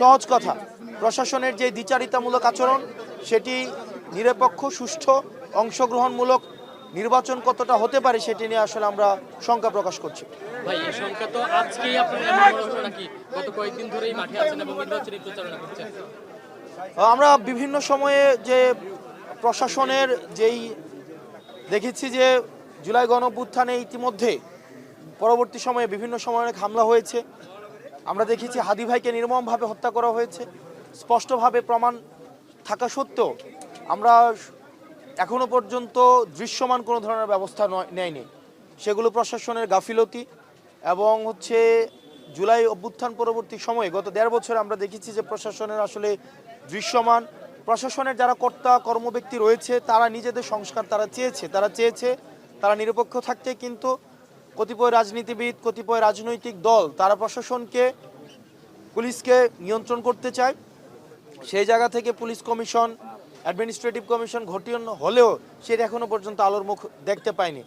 সহজ কথা। প্রশাসনের যে দ্বিচারিতামূলক আচরণ সেটি নিরপেক্ষ সুষ্ঠু অংশগ্রহণমূলক নির্বাচন কতটা হতে পারে সেটি নিয়ে আসলে আমরা শঙ্কা প্রকাশ করছি। ভাই এই সংখ্যা তো আজকেই আপনার এমন হলো নাকি? গত কয়েকদিন ধরেই মাঠে আছেন এবং নির্বাচনী প্রচারণা করছেন। আমরা বিভিন্ন সময়ে যে প্রশাসনের যেই দেখেছি যে জুলাই গণঅভ্যুত্থানে ইতিমধ্যে পরবর্তী সময়ে বিভিন্ন সময়ে অনেক হামলা হয়েছে। আমরা দেখেছি হাদি ভাইকে নির্মমভাবে হত্যা করা হয়েছে। স্পষ্টভাবে প্রমাণ থাকা সত্ত্বেও আমরা এখনও পর্যন্ত দৃশ্যমান কোনো ধরনের ব্যবস্থা নয়- নেয়নি। সেগুলো প্রশাসনের গাফিলতি এবং হচ্ছে জুলাই অভ্যুত্থান পরবর্তী সময়ে গত দেড় বছর আমরা দেখেছি যে প্রশাসনের আসলে দৃশ্যমান। প্রশাসনের যারা কর্তা, কর্মব্যক্তি রয়েছে, তারা নিজেদের সংস্কার তারা চেয়েছে। তারা চেয়েছে তারা নিরপেক্ষ থাকতে, কিন্তু কতিপয় রাজনীতিবিদ কতিপয় রাজনৈতিক দল তারা প্রশাসনকে পুলিশকে নিয়ন্ত্রণ করতে চায়। সেই জায়গা থেকে পুলিশ কমিশন অ্যাডমিনিস্ট্রেটিভ কমিশন ঘটিয়ে হলেও সেটা এখনও পর্যন্ত আলোর মুখ দেখতে পায়নি।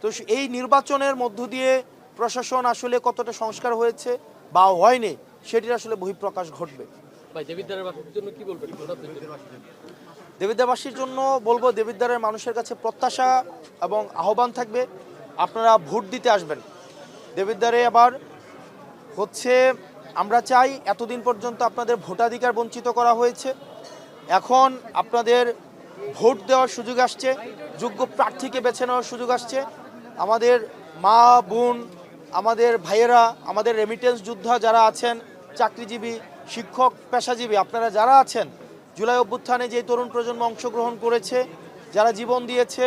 তো এই নির্বাচনের মধ্য দিয়ে প্রশাসন আসলে কতটা সংস্কার হয়েছে বা হয়নি সেটির আসলে বহিঃপ্রকাশ ঘটবে। ভাই দেবিদ্বারের জন্য বলব দেবিদ্বারের মানুষের কাছে প্রত্যাশা এবং আহ্বান থাকবে। আপনারা ভোট দিতে আসবেন। দেবিদ্বারে আবার হচ্ছে আমরা চাই এতদিন পর্যন্ত আপনাদের ভোটাধিকার বঞ্চিত করা হয়েছে। এখন আপনাদের ভোট দেওয়ার সুযোগ আসছে, যোগ্য প্রার্থীকে বেছে নেওয়ার সুযোগ আসছে। আমাদের মা, বোন, আমাদের ভাইয়েরা, আমাদের রেমিটেন্স যোদ্ধা যারা আছেন, চাকরিজীবী, শিক্ষক, পেশাজীবী, আপনারা যারা আছেন, জুলাই অভ্যুত্থানে যে তরুণ প্রজন্ম অংশগ্রহণ করেছে, যারা জীবন দিয়েছে,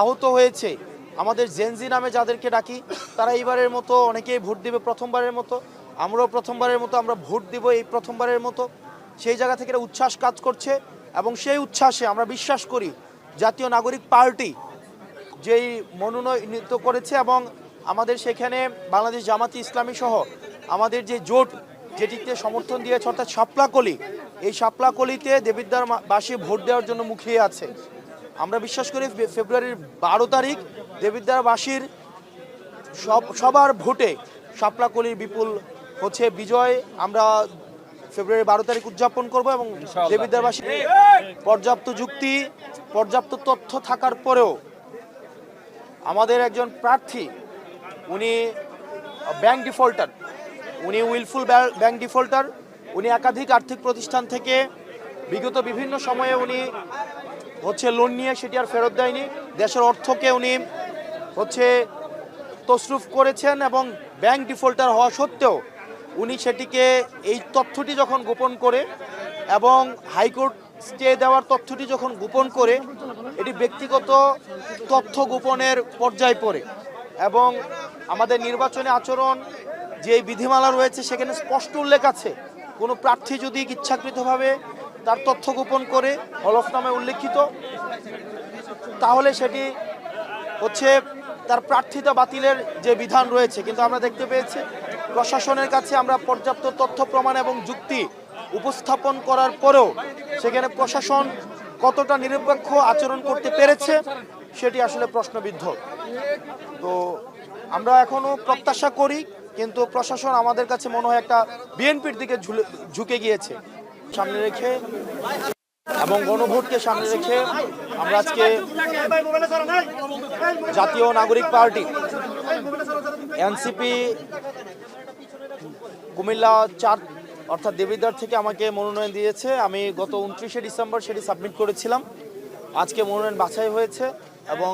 আহত হয়েছে আমাদের জেনজি নামে যাদেরকে ডাকি, তারা এইবারের মতো অনেকেই ভোট দিবে প্রথমবারের মতো। আমরাও প্রথমবারের মতো, আমরা ভোট দিব এই প্রথমবারের মতো। সেই জায়গা থেকে একটা উচ্ছ্বাস কাজ করছে এবং সেই উচ্ছ্বাসে আমরা বিশ্বাস করি জাতীয় নাগরিক পার্টি যেই মনোনয়নিত করেছে এবং আমাদের সেখানে বাংলাদেশ জামাতি ইসলামী সহ আমাদের যে জোট যেটিতে সমর্থন দিয়েছে, অর্থাৎ শাপলাকলি, এই শাপলাকলিতে দেবিদ্বার মা- বাসী ভোট দেওয়ার জন্য মুখিয়ে আছে। আমরা বিশ্বাস করি ফেব্রুয়ারির বারো তারিখ দেবিদ্বারবাসীর সব সবার ভোটে শাপলাকলির বিপুল হচ্ছে বিজয়। আমরা ফেব্রুয়ারি বারো তারিখ উদযাপন করব এবং দেবিদ্বারবাসী পর্যাপ্ত যুক্তি পর্যাপ্ত তথ্য থাকার পরেও আমাদের একজন প্রার্থী উনি ব্যাংক ডিফল্টার উনি উইলফুল ব্যাংক ডিফল্টার উনি একাধিক আর্থিক প্রতিষ্ঠান থেকে বিগত বিভিন্ন সময়ে উনি হচ্ছে লোন নিয়ে সেটি আর ফেরত দেয়নি। দেশের অর্থকে উনি হচ্ছে তসরুফ করেছেন এবং ব্যাংক ডিফল্টার হওয়া সত্ত্বেও উনি সেটিকে এই তথ্যটি যখন গোপন করে এবং হাইকোর্ট স্টে দেওয়ার তথ্যটি যখন গোপন করে, এটি ব্যক্তিগত তথ্য গোপনের পর্যায়ে পড়ে এবং আমাদের নির্বাচনী আচরণ যে বিধিমালা রয়েছে সেখানে স্পষ্ট উল্লেখ আছে। কোনো প্রার্থী যদি ইচ্ছাকৃতভাবে তার তথ্য গোপন করে হলফনামে উল্লেখিত। তাহলে সেটি হচ্ছে তার প্রার্থিতা বাতিলের যে বিধান রয়েছে। কিন্তু আমরা দেখতে পেয়েছি, প্রশাসনের কাছে আমরা পর্যাপ্ত তথ্য, প্রমাণ এবং যুক্তি উপস্থাপন করার পরেও সেখানে প্রশাসন কতটা নিরপেক্ষ আচরণ করতে পেরেছে, সেটি আসলে প্রশ্নবিদ্ধ। তো আমরা এখনও প্রত্যাশা করি, কিন্তু প্রশাসন আমাদের কাছে মনে হয় একটা বিএনপির দিকে ঝুঁকে গিয়েছে। সামনে রেখে এবং গণভোটকে সামনে রেখে আমরা আজকে জাতীয় নাগরিক পার্টি, এনসিপি, কুমিল্লা চার, অর্থাৎ দেবিদ্বার থেকে আমাকে মনোনয়ন দিয়েছে। আমি গত উনত্রিশে ডিসেম্বর সেটি সাবমিট করেছিলাম। আজকে মনোনয়ন বাছাই হয়েছে এবং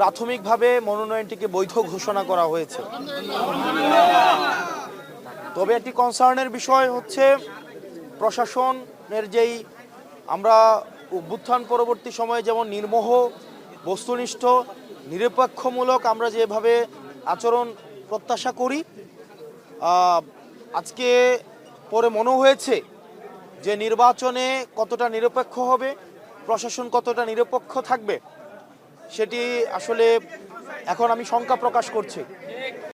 প্রাথমিকভাবে মনোনয়নটিকে বৈধ ঘোষণা করা হয়েছে। তবে একটি কনসার্নের বিষয় হচ্ছে প্রশাসনের যেই আমরা অভ্যুত্থান পরবর্তী সময়ে যেমন নির্মোহ, বস্তুনিষ্ঠ, নিরপেক্ষমূলক আমরা যেভাবে আচরণ প্রত্যাশা করি আজকে পরে মনে হয়েছে যে নির্বাচনে কতটা নিরপেক্ষ হবে, প্রশাসন কতটা নিরপেক্ষ থাকবে, সেটি আসলে এখন আমি শঙ্কা প্রকাশ করছি।